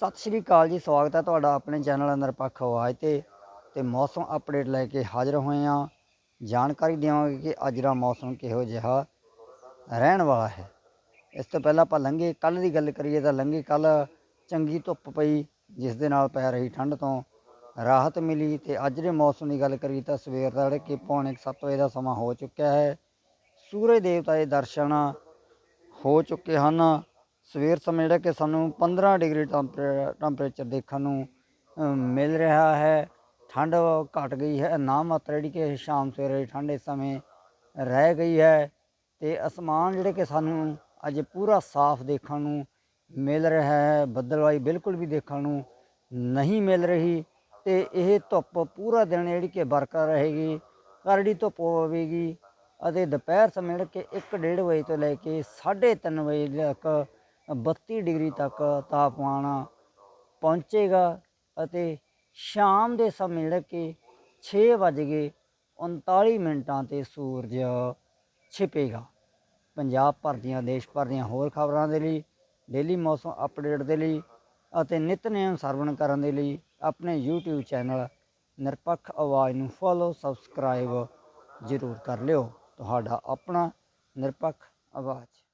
ਸਤਿ ਸ਼੍ਰੀ ਅਕਾਲ ਜੀ, ਸਵਾਗਤ ਹੈ ਤੁਹਾਡਾ ਆਪਣੇ ਚੈਨਲ ਅੰਦਰ ਪੱਖ ਆਵਾਜ਼ ਤੇ ਤੇ ਮੌਸਮ ਅਪਡੇਟ ਲੈ ਕੇ ਹਾਜ਼ਰ ਹੋਏ ਹਾਂ। ਜਾਣਕਾਰੀ ਦੇਵਾਂਗੇ ਕਿ ਅੱਜ ਦਾ ਮੌਸਮ ਕਿਹੋ ਜਿਹਾ ਰਹਿਣ ਵਾਲਾ ਹੈ। ਇਸ ਤੋਂ ਪਹਿਲਾਂ ਆਪਾਂ ਲੰਘੇ ਕੱਲ ਦੀ ਗੱਲ ਕਰੀਏ ਤਾਂ ਲੰਘੇ ਕੱਲ ਚੰਗੀ ਧੁੱਪ ਪਈ, ਜਿਸ ਦੇ ਨਾਲ ਪੈ ਰਹੀ ਠੰਡ ਤੋਂ ਰਾਹਤ ਮਿਲੀ ਤੇ ਅੱਜ ਦੇ ਮੌਸਮ ਦੀ ਗੱਲ ਕਰੀਏ ਤਾਂ ਸਵੇਰ ਦਾ ਜਿਹੜੇ ਕਿ ਪੌਣੇ 7 ਵਜੇ ਦਾ ਸਮਾਂ ਹੋ ਚੁੱਕਿਆ ਹੈ। ਸੂਰਜ ਦੇਵਤਾ ਦੇ ਦਰਸ਼ਨ ਹੋ ਚੁੱਕੇ ਹਨ। ਸਵੇਰ ਸਮੇਂ ਜਿਹੜਾ ਕਿ ਸਾਨੂੰ 15 ਡਿਗਰੀ ਟੈਂਪਰੇ- ਟੈਂਪਰੇਚਰ ਦੇਖਣ ਨੂੰ ਮਿਲ ਰਿਹਾ ਹੈ। ਠੰਡ ਘਟ ਗਈ ਹੈ। ਨਾ ਮਾਤਰ ਜਿਹੜੀ ਕਿ ਸ਼ਾਮ ਸਵੇਰੇ ਦੀ ਠੰਡ ਇਸ ਸਮੇਂ ਰਹਿ ਗਈ ਹੈ। ਤੇ ਅਸਮਾਨ ਜਿਹੜੇ ਕਿ ਸਾਨੂੰ ਅੱਜ ਪੂਰਾ ਸਾਫ਼ ਦੇਖਣ ਨੂੰ ਮਿਲ ਰਿਹਾ ਹੈ। ਬੱਦਲਵਾਈ ਬਿਲਕੁਲ ਵੀ ਦੇਖਣ ਨੂੰ ਨਹੀਂ ਮਿਲ ਰਹੀ। ਤੇ ਇਹ ਧੁੱਪ ਪੂਰਾ ਦਿਨ ਜਿਹੜੀ ਕਿ ਬਰਕਰਾਰ ਰਹੇਗੀ ਕਰੜੀ ਧੁੱਪ ਹੋਵੇਗੀ ਅਤੇ ਦੁਪਹਿਰ ਸਮੇਂ ਜਿਹੜਾ ਕਿ 1:30 ਵਜੇ ਤੋਂ ਲੈ ਕੇ 3:30 ਵਜੇ ਤੱਕ 32 ਡਿਗਰੀ ਤੱਕ ਤਾਪਮਾਨ ਪਹੁੰਚੇਗਾ ਅਤੇ ਸ਼ਾਮ ਦੇ ਸਮੇਂ ਜਿਹੜਾ ਕਿ 6 ਵੱਜ ਗਏ 39 ਮਿੰਟਾਂ ਤੇ ਸੂਰਜ ਛਿਪੇਗਾ। ਪੰਜਾਬ ਭਰ ਦੀਆਂ, ਦੇਸ਼ ਭਰ ਦੀਆਂ ਹੋਰ ਖਬਰਾਂ ਦੇ ਲਈ, ਡੇਲੀ ਮੌਸਮ ਅਪਡੇਟ ਦੇ ਲਈ ਅਤੇ ਨਿਤਨੇਮ ਸਰਵਣ ਕਰਨ ਦੇ ਲਈ ਆਪਣੇ YouTube ਚੈਨਲ ਨਿਰਪੱਖ ਆਵਾਜ਼ ਨੂੰ ਫੋਲੋ ਸਬਸਕ੍ਰਾਈਬ ਜ਼ਰੂਰ ਕਰ ਲਿਓ। ਤੁਹਾਡਾ ਆਪਣਾ ਨਿਰਪੱਖ ਆਵਾਜ਼।